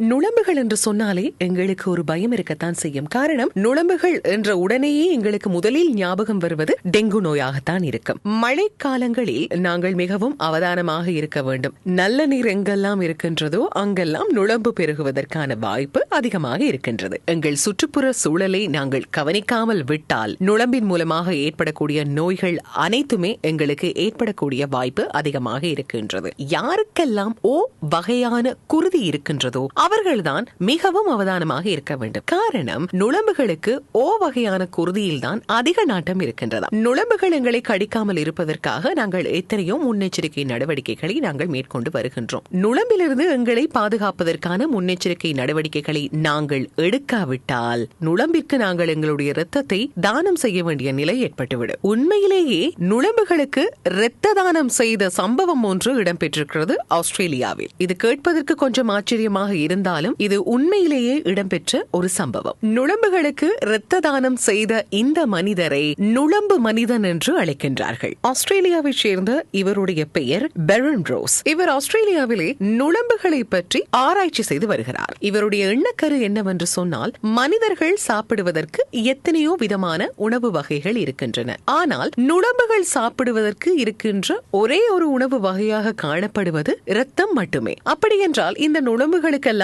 நுழம்புகள் என்று சொன்னாலே எங்களுக்கு ஒரு பயம் இருக்கத்தான் செய்யும். காரணம் நுழம்புகள் என்ற உடனேயே எங்களுக்கு முதலில் ஞாபகம் வருவது டெங்கு நோயாகத்தான் இருக்கும். மழை காலங்களில் நாங்கள் மிகவும் அவதானமாக இருக்க வேண்டும். நல்ல நீர் எங்கெல்லாம் இருக்கின்றதோ அங்கெல்லாம் நுழம்பு பெருகுவதற்கான வாய்ப்பு அதிகமாக இருக்கின்றது. எங்கள் சுற்றுப்புற சூழலை நாங்கள் கவனிக்காமல் விட்டால் நுழம்பின் மூலமாக ஏற்படக்கூடிய நோய்கள் அனைத்துமே எங்களுக்கு ஏற்படக்கூடிய வாய்ப்பு அதிகமாக இருக்கின்றது. யாருக்கெல்லாம் ஓ வகையான குருதி இருக்கின்றதோ அவர்கள்தான் மிகவும் அவதானமாக இருக்க வேண்டும். காரணம் நுழம்புகளுக்கு ஓ வகையான குருதியில் தான் அதிக நாட்டம் இருக்கின்றதா நுழம்புகள் எங்களை கடிக்காமல் இருப்பதற்காக நாங்கள் எத்தனையோ முன்னெச்சரிக்கை நடவடிக்கைகளை நாங்கள் மேற்கொண்டு வருகின்றோம். நுழம்பிலிருந்து எங்களை பாதுகாப்பதற்கான முன்னெச்சரிக்கை நடவடிக்கைகளை நாங்கள் எடுக்காவிட்டால் நுழம்பிற்கு நாங்கள் எங்களுடைய இரத்தத்தை தானம் செய்ய வேண்டிய நிலை ஏற்பட்டுவிடும். உண்மையிலேயே நுழம்புகளுக்கு இரத்த தானம் செய்த சம்பவம் ஒன்று இடம்பெற்றிருக்கிறது ஆஸ்திரேலியாவில். இது கேட்பதற்கு கொஞ்சம் ஆச்சரியமாக இருந்தாலும் இது உண்மையிலேயே இடம்பெற்ற ஒரு சம்பவம். நுழம்புகளுக்கு இரத்த தானம் செய்த இந்த மனிதரை நுழம்பு மனிதன் என்று அழைக்கின்றார்கள். ஆஸ்திரேலியாவைச் சேர்ந்த இவருடைய பெயர் பெரன் ரோஸ். இவர் ஆஸ்திரேலியாவிலே நுழம்புகளை பற்றி ஆராய்ச்சி செய்து வருகிறார். இவருடைய எண்ணக்கரு என்னவென்று சொன்னால் மனிதர்கள் சாப்பிடுவதற்கு எத்தனையோ விதமான உணவு வகைகள் இருக்கின்றன. ஆனால் நுழம்புகள் சாப்பிடுவதற்கு இருக்கின்ற ஒரே ஒரு உணவு வகையாக காணப்படுவது இரத்தம் மட்டுமே. அப்படி என்றால் இந்த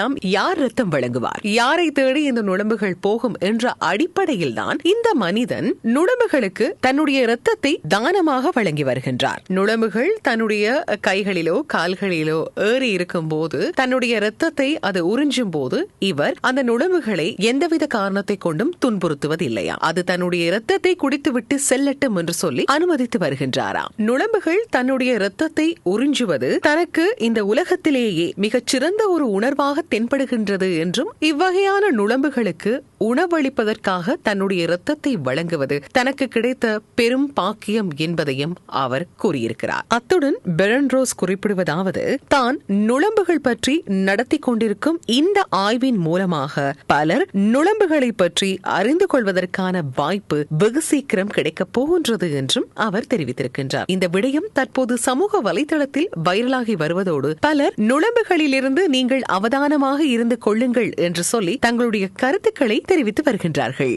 நுளம்புகளுக்கெல்லாம் யார் ரத்தம் வழங்குவார்? யாரை தேடி இந்த நுழம்புகள் போகும் என்ற அடிப்படையில் தான் இந்த மனிதன் நுழம்புகளுக்கு தன்னுடைய இரத்தத்தை தானமாக வழங்கி வருகின்றார். நுழம்புகள் தன்னுடைய கைகளிலோ கால்களிலோ ஏறி இருக்கும் போது தன்னுடைய இரத்தத்தை அது உறிஞ்சும் போது இவர் அந்த நுழம்புகளை எந்தவித காரணத்தை கொண்டும் துன்புறுத்துவதில்லையா? அது தன்னுடைய இரத்தத்தை குடித்துவிட்டு செல்லட்டும் என்று சொல்லி அனுமதித்து வருகின்றாராம் நுழம்புகள் தன்னுடைய இரத்தத்தை உறிஞ்சுவது தனக்கு இந்த உலகத்திலேயே மிகச் சிறந்த ஒரு உணர்வாக தென்படுகின்றது என்றும் இவ்வகையான நுழம்புகளுக்கு உணவளிப்பதற்காக தன்னுடைய இரத்தத்தை வழங்குவது தனக்கு கிடைத்த பெரும் பாக்கியம் என்பதையும் அவர் கூறியிருக்கிறார். அத்துடன் பெரன்ரோஸ் குறிப்பிடுவதாவது தான் நுழம்புகள் பற்றி நடத்தி கொண்டிருக்கும் இந்த ஆய்வின் மூலமாக பலர் நுழம்புகளை பற்றி அறிந்து கொள்வதற்கான வாய்ப்பு வெகு சீக்கிரம் கிடைக்கப் போகின்றது என்றும் அவர் தெரிவித்திருக்கின்றார். இந்த விடயம் தற்போது சமூக வலைதளத்தில் வைரலாகி வருவதோடு பலர் நுழம்புகளிலிருந்து நீங்கள் அவதானம் கவனமாக இருந்து கொள்ளுங்கள் என்று சொல்லி தங்களுடைய கருத்துக்களை தெரிவித்து வருகின்றார்கள்.